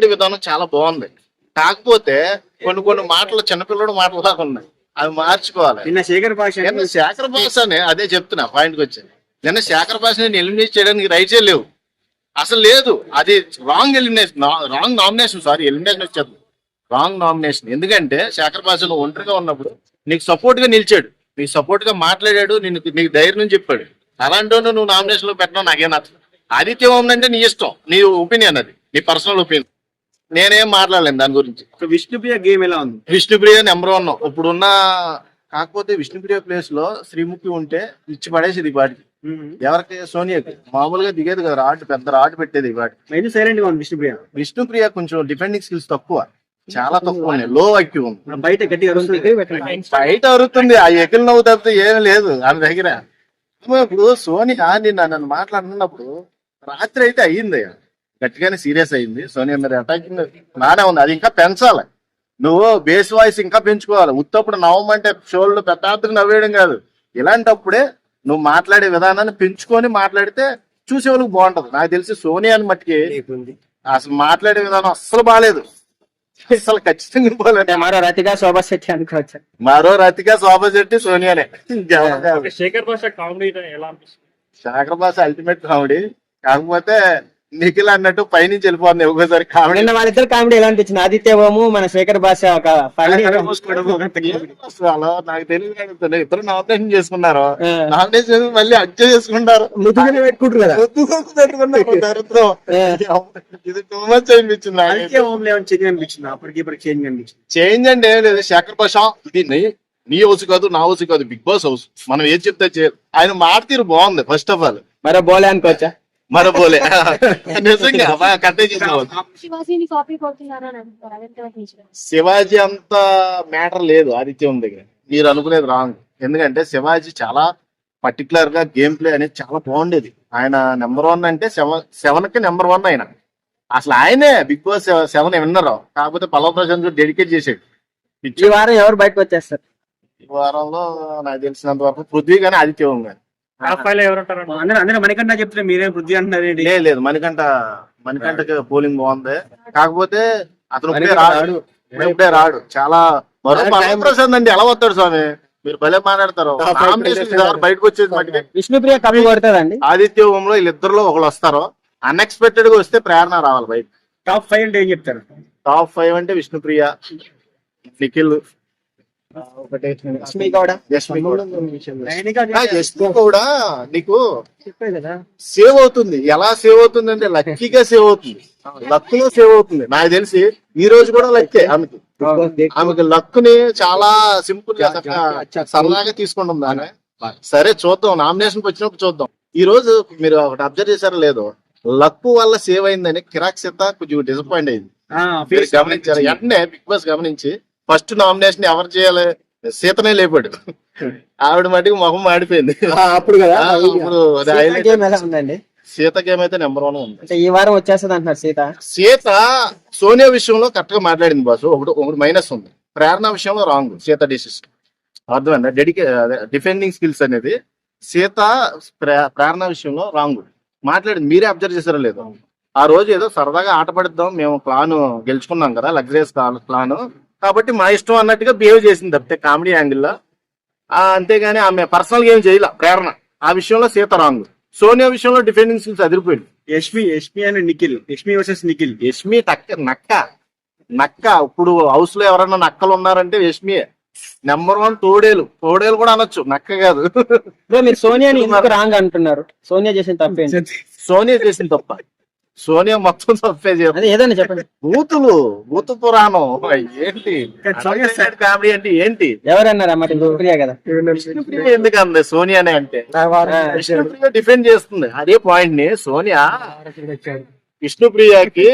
మాట్లాడే విధానం చాలా బాగుంది. కాకపోతే కొన్ని కొన్ని మాటలు చిన్నపిల్లడు మాటలు లాగా ఉన్నాయి. అవి మార్చుకోవాలి. నిన్న శేఖర్ భాష నిన్న శేఖర్ భాష అని అదే చెప్తున్నా పాయింట్కి వచ్చి నిన్న శేఖర్ భాషని ఎలిమినేట్ చేయడానికి రైట్సే లేవు. అసలు లేదు. అది wrong elimination wrong nomination sorry elimination వచ్చేది. రాంగ్ నామినేషన్ ఎందుకంటే శేఖర్ భాష నువ్వు ఒంటరిగా ఉన్నప్పుడు నీకు సపోర్ట్గా నిలిచాడు. నీకు సపోర్ట్గా మాట్లాడాడు. నీకు నీకు ధైర్యం చెప్పాడు. అలాంటి నువ్వు నామినేషన్లో పెట్టడం నాకేం నచ్చదు. ఆదిత్య అంటే నీ ఇష్టం. నీ ఒపీనియన్ అది. నీ పర్సనల్ ఒపీనియన్ నేనేం మాట్లాడలేను దాని గురించి. విష్ణుప్రియ గేమ్ ఎలా ఉంది? Vishnupriya number one. ఇప్పుడున్న కాకపోతే విష్ణుప్రియ ప్లేస్లో శ్రీముఖి ఉంటే ఇచ్చి పడేసేది ఈ పాటికి. ఎవరికి? సోనియాకి. మామూలుగా దిగేది కదా రాడ్ పెద్ద రాడ్ పెట్టేది మైండ్ సైలెంట్గా ఉంది విష్ణుప్రియ? విష్ణుప్రియ కొంచెం డిఫెండింగ్ స్కిల్స్ తక్కువ. చాలా తక్కువ ఉన్నాయి. లో ఐక్యూ ఉంది. బయట గట్టిగా బయట అరుతుంది. ఆ ఎకిల్ నవ్వు తప్పితే ఏం లేదు. ఆమె దగ్గర. ఇప్పుడు సోనియా నిన్న నన్ను మాట్లాడుతున్నప్పుడు రాత్రి అయితే అయ్యింది గట్టిగానే సీరియస్ అయింది. సోనియా మీద అటాకింగ్ బాగానే ఉంది. అది ఇంకా పెంచాలి. నువ్వు బేస్ వాయిస్ ఇంకా పెంచుకోవాలి. ఉత్తప్పుడు నవ్వమంటే షోళ్ళు పెద్ద నవ్వేయడం కాదు. ఇలాంటప్పుడే నువ్వు మాట్లాడే విధానాన్ని పెంచుకొని మాట్లాడితే చూసే వాళ్ళకి బాగుంటది. నాకు తెలిసి సోనియాని మట్టికి అసలు మాట్లాడే విధానం అస్సలు బాగాలేదు. అసలు ఖచ్చితంగా బాగాలేదు. మరో రతిగా శోభా శెట్టి అనుకోవచ్చు? మరో రతిగా శోభ శెట్టి సోనియానే. శేఖర్ భాష కామెడీ ఎలా శాఖర్ బాస్ అల్టిమేట్ కామెడీ. కాకపోతే నిఖిల్ అన్నట్టు పైనుంచి వెళ్ళిపోతుంది ఒక్కోసారి కామెడీ. నిన్న వాళ్ళిద్దరు కామెడీ ఎలా అనిపించింది? ఆదిత్య ఓము మన శేఖర్ భాష ఒక funny- అసలు అలా నాకు తెలియదు ఇద్దరు నామినేషన్ చేసుకున్నారు. నామినేషన్ చేసి మళ్ళీ అడ్జస్ట్ చేసుకుంటారు. ముద్దుగానే పెట్టుకుంటారు కదా. పెట్టుకున్నారు దరిద్రం. ఇది టూ మచ్ అనిపించింది లెవెన్ చేంజ్ అనిపించింది? అప్పటికి ఇప్పటికి చేంజ్ అనిపించింది? చేంజ్ అంటే ఏం లేదు. శేఖర్ భాష ఇది నీ- నీ హౌస్ కాదు నా హౌస్ కాదు బిగ్ బాస్ హౌస్ మనం ఏం చెప్తే చేయాలి. ఆయన మాట తీరు బాగుంది ఫస్ట్ ఆఫ్ ఆల్ మరో బోలే అనుకోవచ్చా మరపోలే నిజంగా శివాజీని కాపీ కొడుతున్నారని శివాజీ అంత మ్యాటర్ లేదు ఆదిత్యం దగ్గర. మీరు అనుకునేది రాంగ్ ఎందుకంటే శివాజీ చాలా పర్టికులర్గా గేమ్ ప్లే అనేది చాలా బాగుండేది. ఆయన నెంబర్ వన్ అంటే సెవెన్ సెవెన్కి నెంబర్ వన్ ఆయన. అసలు ఆయనే బిగ్ బాస్ సెవెన్ విన్నర్ కాకపోతే పల్లవ ప్రశాంత్ డెడికేట్ చేసాడు ఈ వారం ఎవరు బయటకు వచ్చేస్తారు? ఈ వారంలో నాకు తెలిసినంత వరకు పృథ్వీ కానీ ఆదిత్యం కానీ టాప్ ఫైవ్లో ఎవరు ఉంటారు అందరూ అందరూ మనకన్నా చెప్తే మీరే వృద్ధి అంటున్నారు ఏంటి? లేదు లేదు మణికంఠ మణికంఠకి పోలింగ్ బాగుంది. కాకపోతే అతను ఇప్పుడే మణికంఠ రాడు. ఇప్పుడే రాడు. చాలా మరో ప్రశాంత్ అండి ఎలా వస్తాడు స్వామి? మీరు భలే మాట్లాడతారు. ఎవరు బయటకు వచ్చేది మటుకే. విష్ణుప్రియ కప్పు కొడుతుందండి ఆదిత్య ఓంలో వీళ్ళిద్దరిలో ఒకళ్ళు వస్తారు. అన్ఎక్స్పెక్టెడ్గా వస్తే ప్రేరణ రావాలి బయట. టాప్ ఫైవ్ అంటే ఏం చెప్తారు? టాప్ ఫైవ్ అంటే విష్ణుప్రియ నిఖిల్. లక్ష్మి గౌడ నీకు సేవ్ అవుతుంది. ఎలా సేవ్ అవుతుంది అంటే లక్కీగా సేవ్ అవుతుంది. లక్లో సేవ్ అవుతుంది. నాకు తెలిసి ఈ రోజు కూడా లక్కే ఆమెకి. ఆమెకి లక్ని చాలా సింపుల్గా సరదాగా తీసుకుంటుంది ఆమె. సరే చూద్దాం. నామినేషన్ వచ్చినప్పుడు చూద్దాం. ఈ రోజు మీరు ఒకటి అబ్జర్వ్ చేశారో లేదో లక్ వల్ల సేవ్ అయిందని కిరాక్ సీత కొంచెం డిసప్పాయింట్ అయింది. ఆ, మీరు face గమనించారు? వెంటనే బిగ్ బాస్ గమనించి ఫస్ట్ నామినేషన్ ఎవరు చేయాలి? సీతనే లేపాడు. ఆవిడ మటుకు మొహం మాడిపోయింది. అప్పుడు కదా? ఉందండి? సీత గేమ్ అయితే నెంబర్ వన్ ఉంది. అంటే ఈ వారం వచ్చేస్తుంది అంటున్నారు సీత. సీత సోనియా విషయంలో కరెక్ట్గా మాట్లాడింది బాసు. ఒకటి ఒకటి మైనస్ ఉంది. ప్రేరణ విషయంలో రాంగ్ సీత డిసిషన్ అర్థమైందా? డెడికే డిఫెండింగ్ స్కిల్స్ అనేది సీత ప్రే- ప్రేరణ విషయంలో రాంగ్ మాట్లాడింది. మీరే అబ్జర్వ్ చేశారో లేదు. ఆ రోజు ఏదో సరదాగా ఆట పడిద్దాం మేము ప్లాన్ గెలుచుకున్నాం కదా లగ్జరియస్ ప్లాన్ కాబట్టి మా ఇష్టం అన్నట్టుగా బిహేవ్ చేసింది తప్పితే కామెడీ యాంగిల్లో అంతేగాని ఆమె పర్సనల్ గేమ్ చేయాల ప్రేరణ. ఆ విషయంలో సీత రాంగ్. సోనియా విషయంలో డిఫెండింగ్ స్కిల్స్ అదిరిపోయింది. యష్మి యష్మి అండ్ నిఖిల్. యష్మి వర్సెస్ నిఖిల్. యష్మి టక్క నక్క. నక్క ఇప్పుడు హౌస్లో ఎవరైనా నక్కలు ఉన్నారంటే యష్మియే నెంబర్ వన్ తోడేలు. తోడేలు కూడా అనొచ్చు నక్క కాదు. బ్రో మీరు సోనియాని ఎందుకు రాంగ్ అంటున్నారు? సోనియా చేసిన తప్పేంటి? సోనియా చేసింది తప్ప. సోనియా మొత్తం తప్పే ఏదైనా చెప్పండి. బూతులు బూతు పురాణం. ఏంటి? కామెడీ అంటే ఏంటి? ఎవరన్నారా మరి? విష్ణుప్రియ కదా. విష్ణుప్రియ ఎందుకు అంది సోనియానే అంటే? విష్ణుప్రియ డిఫెండ్ చేస్తుంది. అదే పాయింట్ని సోనియా విష్ణుప్రియకి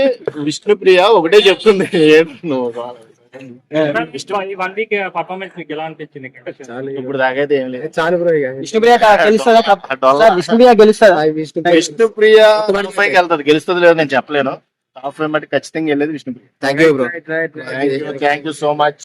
విష్ణుప్రియ ఒకటే చెప్తుంది. ఏంటి నువ్వు ఈ వన్ వీక్ పర్ఫార్మెన్స్ మీకు ఎలా అనిపించింది ఇప్పుడు దాకైతే ఏం లేదు. విష్ణుప్రియ గెలుస్తుందా? తప్ప- ఆ డొల్ల- సార్ విష్ణుప్రియ గెలుస్తుందా? విష్ణుప్రియ టాప్ ఫైవ్కి వెళ్తుంది. గెలుస్తుంది లేదు నేను చెప్పలేను. టాప్ ఫైవ్ మట్టి ఖచ్చితంగా వెళ్ళేది Vishnupriya. Thank you bro thank you so much